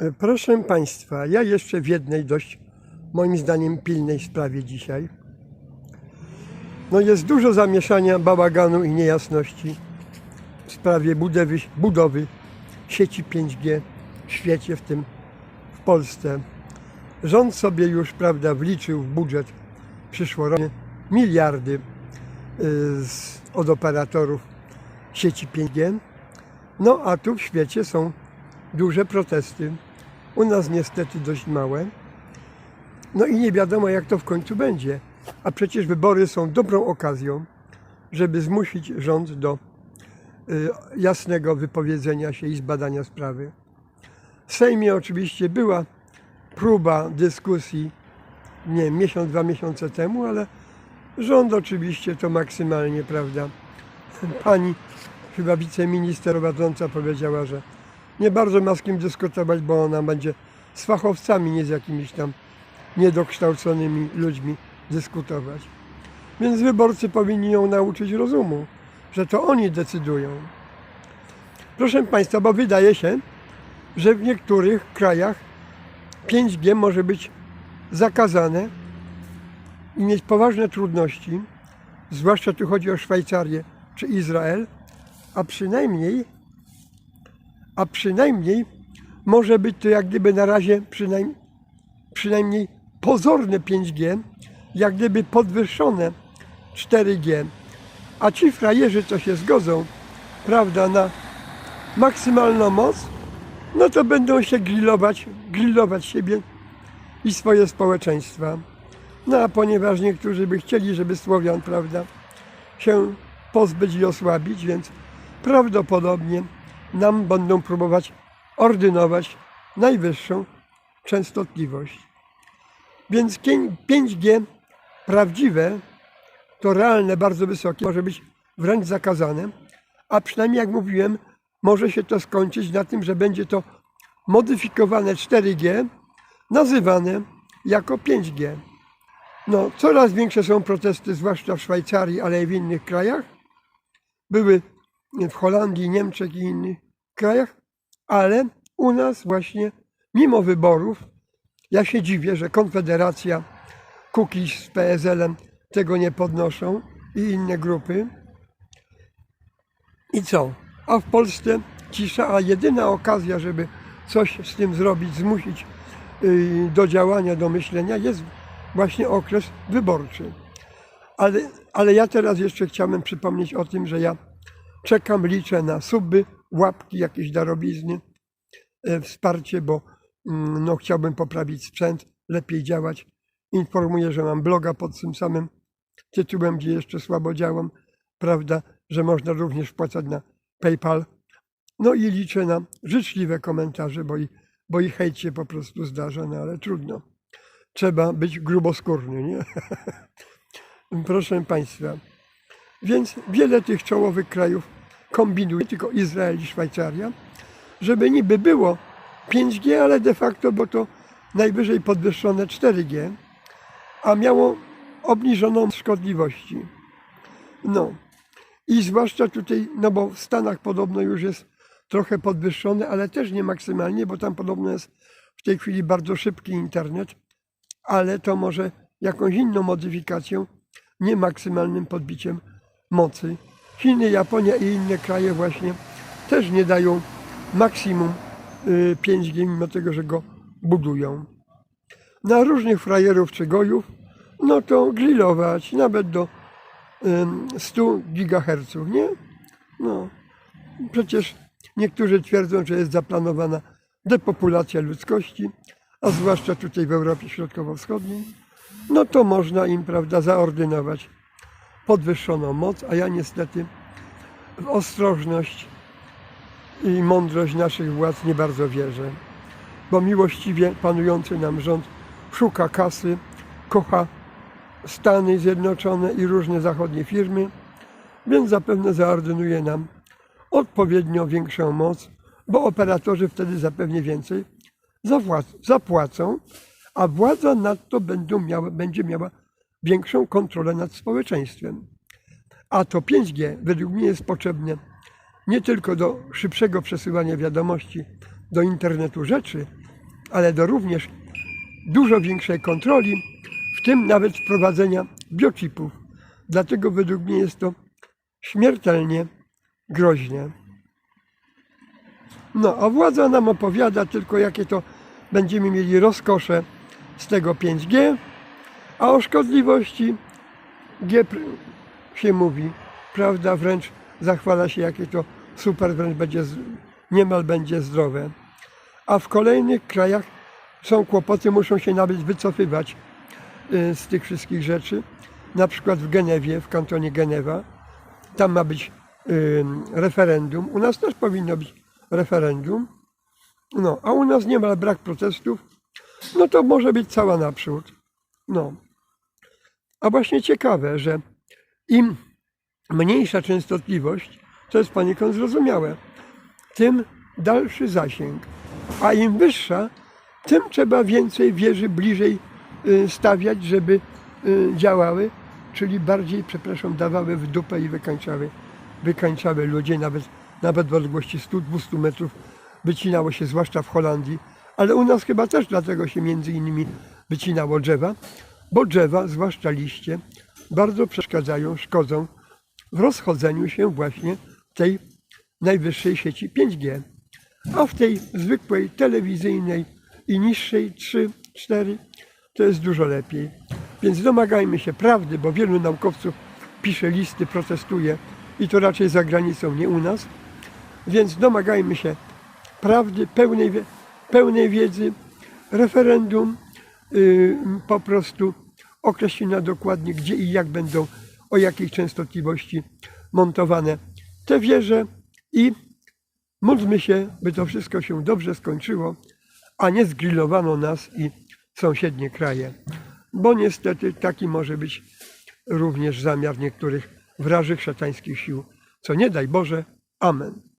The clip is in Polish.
E, Proszę Państwa, ja jeszcze w jednej dość, moim zdaniem, pilnej sprawie dzisiaj. No jest dużo zamieszania, bałaganu i niejasności w sprawie budowy, budowy sieci 5G w świecie, w tym w Polsce. Rząd sobie już, prawda, wliczył w budżet przyszłoroczny miliardy y, z, od operatorów sieci 5G. No a tu w świecie są duże protesty. U nas niestety dość małe. No i nie wiadomo, jak to w końcu będzie. A przecież wybory są dobrą okazją, żeby zmusić rząd do y, jasnego wypowiedzenia się i zbadania sprawy. W Sejmie oczywiście była próba dyskusji, nie miesiąc, dwa miesiące temu, ale rząd oczywiście to maksymalnie, prawda. Pani chyba wiceminister prowadząca powiedziała, że nie bardzo ma z kim dyskutować, bo ona będzie z fachowcami, nie z jakimiś tam niedokształconymi ludźmi dyskutować. Więc wyborcy powinni ją nauczyć rozumu, że to oni decydują. Proszę Państwa, bo wydaje się, że w niektórych krajach 5G może być zakazane i mieć poważne trudności, zwłaszcza tu chodzi o Szwajcarię czy Izrael, a przynajmniej a przynajmniej może być to jak gdyby na razie przynajmniej, przynajmniej pozorne 5G, jak gdyby podwyższone 4G. A ci frajerzy, co się zgodzą, prawda, na maksymalną moc, no to będą się grillować, grillować siebie i swoje społeczeństwa. No a ponieważ niektórzy by chcieli, żeby Słowian, prawda, się pozbyć i osłabić, więc prawdopodobnie nam będą próbować ordynować najwyższą częstotliwość. Więc 5G prawdziwe, to realne, bardzo wysokie, może być wręcz zakazane, a przynajmniej jak mówiłem, może się to skończyć na tym, że będzie to modyfikowane 4G, nazywane jako 5G. No, coraz większe są protesty, zwłaszcza w Szwajcarii, ale i w innych krajach. Były w Holandii, Niemczech i innych krajach, ale u nas właśnie, mimo wyborów, ja się dziwię, że Konfederacja, Kukiz z PSL-em tego nie podnoszą i inne grupy. I co? A w Polsce cisza, a jedyna okazja, żeby coś z tym zrobić, zmusić yy, do działania, do myślenia, jest właśnie okres wyborczy. Ale, ale ja teraz jeszcze chciałem przypomnieć o tym, że ja czekam, liczę na suby, łapki, jakieś darowizny, e, wsparcie, bo mm, no, chciałbym poprawić sprzęt, lepiej działać. Informuję, że mam bloga pod tym samym tytułem, gdzie jeszcze słabo działam, prawda, że można również wpłacać na PayPal. No i liczę na życzliwe komentarze, bo i, bo i hejt się po prostu zdarza, no ale trudno. Trzeba być gruboskórny, nie? Proszę Państwa. Więc wiele tych czołowych krajów kombinuje, tylko Izrael i Szwajcaria, żeby niby było 5G, ale de facto było to najwyżej podwyższone 4G, a miało obniżoną szkodliwości. No i zwłaszcza tutaj, no bo w Stanach podobno już jest trochę podwyższone, ale też nie maksymalnie, bo tam podobno jest w tej chwili bardzo szybki internet, ale to może jakąś inną modyfikacją, nie maksymalnym podbiciem mocy. Chiny, Japonia i inne kraje właśnie też nie dają maksimum y, 5G, mimo tego, że go budują. Na różnych frajerów czy gojów, no to grillować nawet do ym, 100 GHz, nie? No, przecież niektórzy twierdzą, że jest zaplanowana depopulacja ludzkości, a zwłaszcza tutaj w Europie Środkowo-Wschodniej, no to można im, prawda, zaordynować podwyższoną moc, a ja niestety w ostrożność i mądrość naszych władz nie bardzo wierzę, bo miłościwie panujący nam rząd szuka kasy, kocha Stany Zjednoczone i różne zachodnie firmy, więc zapewne zaordynuje nam odpowiednio większą moc, bo operatorzy wtedy zapewne więcej zapłac- zapłacą, a władza nadto będą miała, będzie miała większą kontrolę nad społeczeństwem. A to 5G według mnie jest potrzebne nie tylko do szybszego przesyłania wiadomości do internetu rzeczy, ale do również dużo większej kontroli, w tym nawet wprowadzenia biochipów. Dlatego według mnie jest to śmiertelnie groźne. No, a władza nam opowiada tylko, jakie to będziemy mieli rozkosze z tego 5G, a o szkodliwości G pr- się mówi, prawda, wręcz zachwala się, jakie to super, wręcz będzie, niemal będzie zdrowe. A w kolejnych krajach są kłopoty, muszą się nawet wycofywać y, z tych wszystkich rzeczy. Na przykład w Genewie, w kantonie Genewa, tam ma być y, referendum. U nas też powinno być referendum. No, a u nas niemal brak protestów. No to może być cała naprzód. No. A właśnie ciekawe, że im mniejsza częstotliwość, to jest poniekąd zrozumiałe, tym dalszy zasięg. A im wyższa, tym trzeba więcej wieży bliżej y, stawiać, żeby y, działały, czyli bardziej, przepraszam, dawały w dupę i wykańczały, wykańczały ludzie, nawet, nawet w odległości 100-200 metrów wycinało się, zwłaszcza w Holandii, ale u nas chyba też dlatego się między innymi wycinało drzewa, bo drzewa, zwłaszcza liście, bardzo przeszkadzają, szkodzą w rozchodzeniu się właśnie tej najwyższej sieci 5G. A w tej zwykłej telewizyjnej i niższej 3, 4 to jest dużo lepiej. Więc domagajmy się prawdy, bo wielu naukowców pisze listy, protestuje i to raczej za granicą, nie u nas. Więc domagajmy się prawdy, pełnej, pełnej wiedzy, referendum, yy, po prostu określenia dokładnie, gdzie i jak będą, o jakiej częstotliwości montowane te wieże i módlmy się, by to wszystko się dobrze skończyło, a nie zgrillowano nas i sąsiednie kraje. Bo niestety taki może być również zamiar niektórych wrażych szatańskich sił, co nie daj Boże. Amen.